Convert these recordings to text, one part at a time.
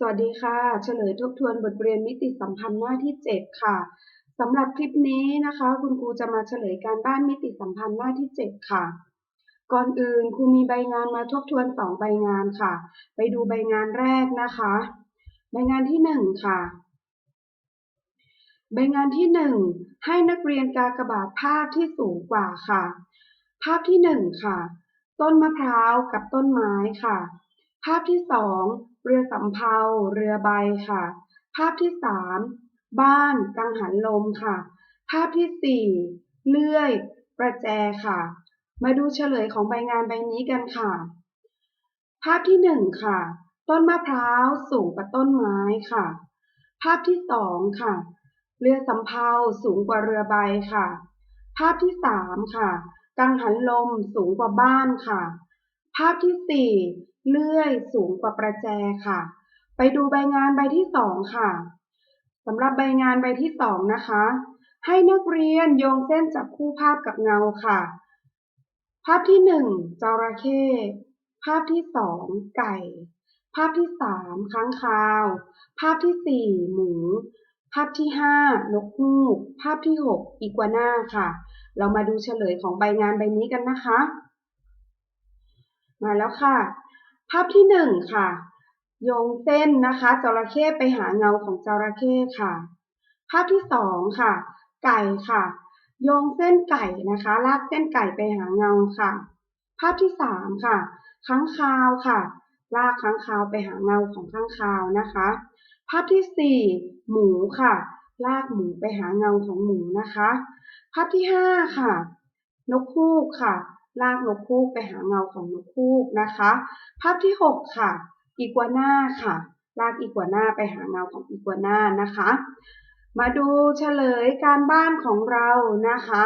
สวัสดีค่ะ เฉลยทบทวนบทเรียนมิติสัมพันธ์หน้าที่ 7 ค่ะสำหรับคลิปนี้นะคะ คุณครูจะมาเฉลยการบ้านมิติสัมพันธ์หน้าที่ 7 ค่ะ ก่อนอื่นครูมีใบงานมาทบทวน 2 ใบงานค่ะ ไปดูใบงานแรกนะคะ ใบงานที่ 1 ค่ะ ใบงานที่ 1 ให้นักเรียนกากบาทภาพที่สูงกว่าค่ะ ภาพที่ 1 ค่ะ ต้นมะพร้าวกับต้นไม้ค่ะ ภาพที่ 2 เรือสำเภา เรือใบค่ะ ภาพที่3บ้านกังหันลมค่ะ ภาพที่4เลื่อย ประแจค่ะ มาดูเฉลยของใบงานใบนี้กันค่ะ ภาพที่1ค่ะ ต้นมะพร้าวสูงกว่าต้นไม้ค่ะ ภาพที่2ค่ะ เรือสำเภาสูงกว่าเรือใบค่ะ ภาพที่3ค่ะ กังหันลมสูงกว่าบ้านค่ะ ภาพที่ 4 เลื่อยสูงกว่าประแจค่ะ ไปดูใบงานใบที่ 2 ค่ะสำหรับใบงานใบที่ 2 นะคะ ให้นักเรียนโยงเส้นจับคู่ภาพกับเงาค่ะ ภาพที่ 1จระเข้ภาพที่ 2 ไก่ ภาพที่ 3 ค้างคาว ภาพที่ 4 หมู ภาพที่ 5 นกฮูก ภาพที่ 6 อีกัวน่าค่ะ เรามาดูเฉลยของใบงานใบนี้กันนะคะ มาแล้วค่ะ ภาพที่1ค่ะ โยงเส้นนะคะจระเข้ไปหาเงาของจระเข้ค่ะ ภาพที่2ค่ะ ไก่ค่ะ โยงเส้นไก่นะคะ ลากเส้นไก่ไปหาเงาค่ะ ภาพที่3ค่ะ ค้างคาวค่ะ ลากค้างคาวไปหาเงาของค้างคาวนะคะ ภาพที่4หมูค่ะ ลากหมูไปหาเงาของหมูนะคะ ภาพที่5ค่ะ นกฮูกค่ะ ลากนกฮูกไปหาเงาของนกฮูกนะคะ ภาพที่ 6 ค่ะอีกัวน่าค่ะ ลากอีกัวน่าไปหาเงาของอีกัวน่านะคะ มาดูเฉลยการบ้านของเรานะคะ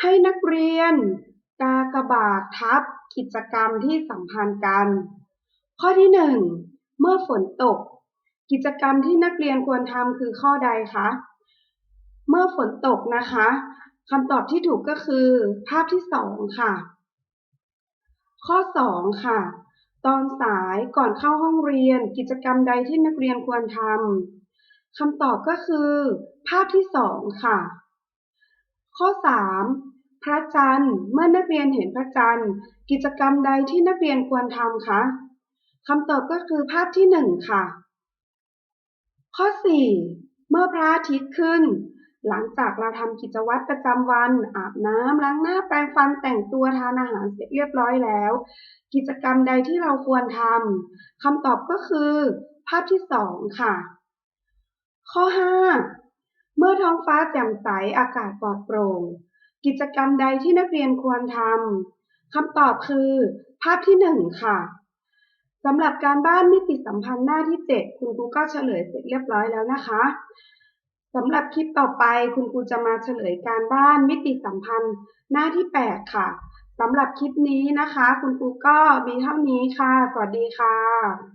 ให้นักเรียนกากบาททับกิจกรรมที่สัมพันธ์กัน ข้อที่ 1 เมื่อฝนตก กิจกรรมที่นักเรียนควรทำคือข้อใดคะ เมื่อฝนตกนะคะ คำตอบที่ถูกก็คือ ภาพที่2ค่ะ ข้อ2ค่ะ ตอนสายก่อนเข้าห้องเรียนกิจกรรมใดที่นักเรียนควรทำคำตอบก็คือ ภาพที่2ค่ะ ข้อ3พระจันทร์เมื่อนักเรียนเห็นพระจันทร์ กิจกรรมใดที่นักเรียนควรทำคะคำตอบก็คือภาพที่1ค่ะ ข้อ4เมื่อพระอาทิตย์ขึ้น หลังจากเราทำกิจวัตรประจำวัน อาบน้ำล้างหน้าแปรงฟันแต่งตัวทานอาหารเสร็จเรียบร้อยแล้ว กิจกรรมใดที่เราควรทำคำตอบก็คือ ภาพที่ 2 ค่ะ ข้อ 5 เมื่อท้องฟ้าแจ่มใสอากาศปลอดโปร่ง กิจกรรมใดที่นักเรียนควรทำคำตอบคือ ภาพที่ 1 ค่ะสำหรับการบ้านมิติสัมพันธ์หน้าที่ 7 คุณครูก็เฉลยเสร็จเรียบร้อยแล้วนะคะ สำหรับคลิปต่อไปคุณครูจะมาเฉลยการบ้านมิติสัมพันธ์หน้าที่ 8 ค่ะสำหรับคลิปนี้นะคะ คุณครูก็มีเท่านี้ค่ะ สวัสดีค่ะ